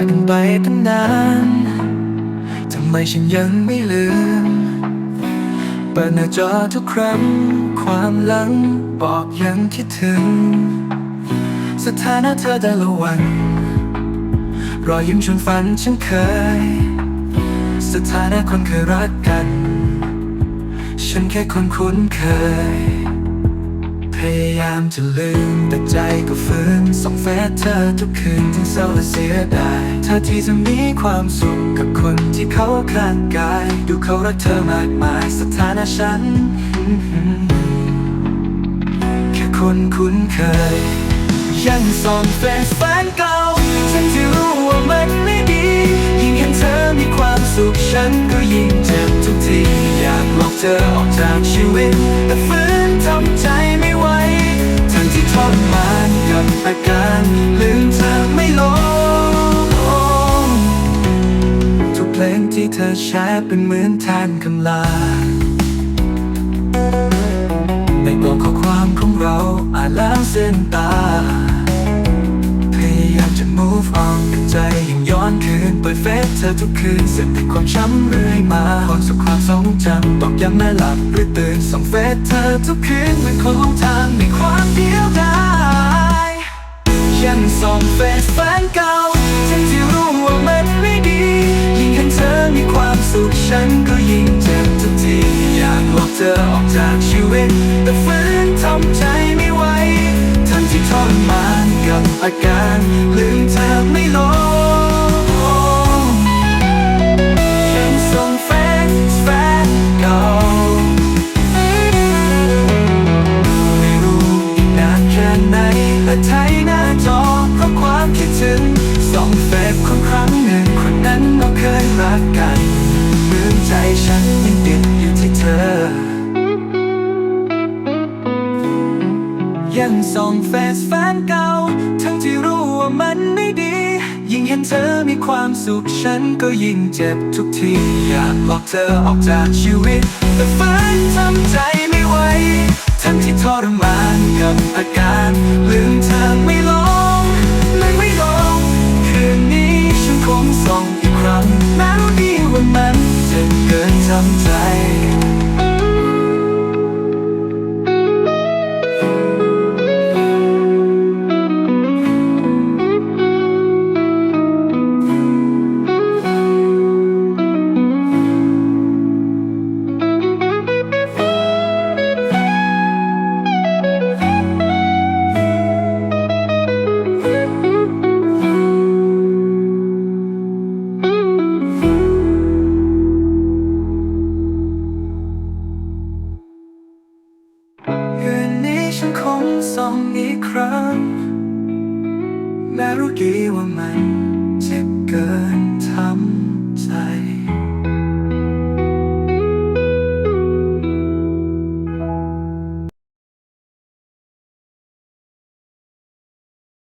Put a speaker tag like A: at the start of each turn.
A: จากกันานทำไมฉันยังไม่ลืม เปิดหน้าจอทุกครั้ง ความหลังบอกยังคิดถึง สถานะเธอแต่ละวัน รอยยิ้มชวนฝันฉันเคย สถานะคนเคยรักกัน ฉันแค่คนคุ้นเคย พยายามจะลืม แต่ใจก็ฝืนส่องแฟซเธอทุกคืนถึงเศร้าและเสียดายเธอที่จะมีความสุขกับคนที่เขาคลานกาย ดูเขารักเธอมากมายสถานะฉัน แค่คนคุ้นเคย ยังส่องเฟซแฟนเก่า ฉันที่รู้ว่ามันไม่ดี ยิ่งเห็นเธอมีความสุขฉันก็ยิ่งเจ็บทุกที อยากลอกเธอออกจากชีวิต เพลงที่เธอแชร์เป็นเหมือนแทนคำลา ในกล่องข้อความของเราอ่านแล้วเส้นตา พยายามจะ move on แต่ใจยังย้อนคืนเปิดเฟซเธอทุกคืนเสร็จติดความช้ำเรื่อยมาพรสุขความทรงจำบอกย้ำแม่หลับหรือตื่นส่องเฟซเธอทุกคืนเหมือนคนหลงทาง ก็ยิ่งเจ็บทุกทีอยากลบเธอออกจากชีวิต แต่ฝืนทำใจไม่ไหวทั้งที่ทรมานกับอาการลืมเธอไม่ลงยังส่งแฟนแฟนเก่าไม่รู้อีกนานแค่ไหนและไทยหน้าจอเพราะความคิดถึงสองเฟซคนครั้งหนึ่งคนนั้นเราเคยรักกัน ส่องเฟซแฟนเก่า ทั้งที่รู้ว่ามันไม่ดี ยิ่งเห็นเธอมีความสุขฉันก็ยิ่งเจ็บทุกที อยากลอกเธอออกจากชีวิต แต่ฝันทำใจไม่ไหว ทั้งที่ทรมานกับอาการลืมเธอ คงส่องอีกครั้งแม้รู้ดีว่ามันเจ็บเกินทำ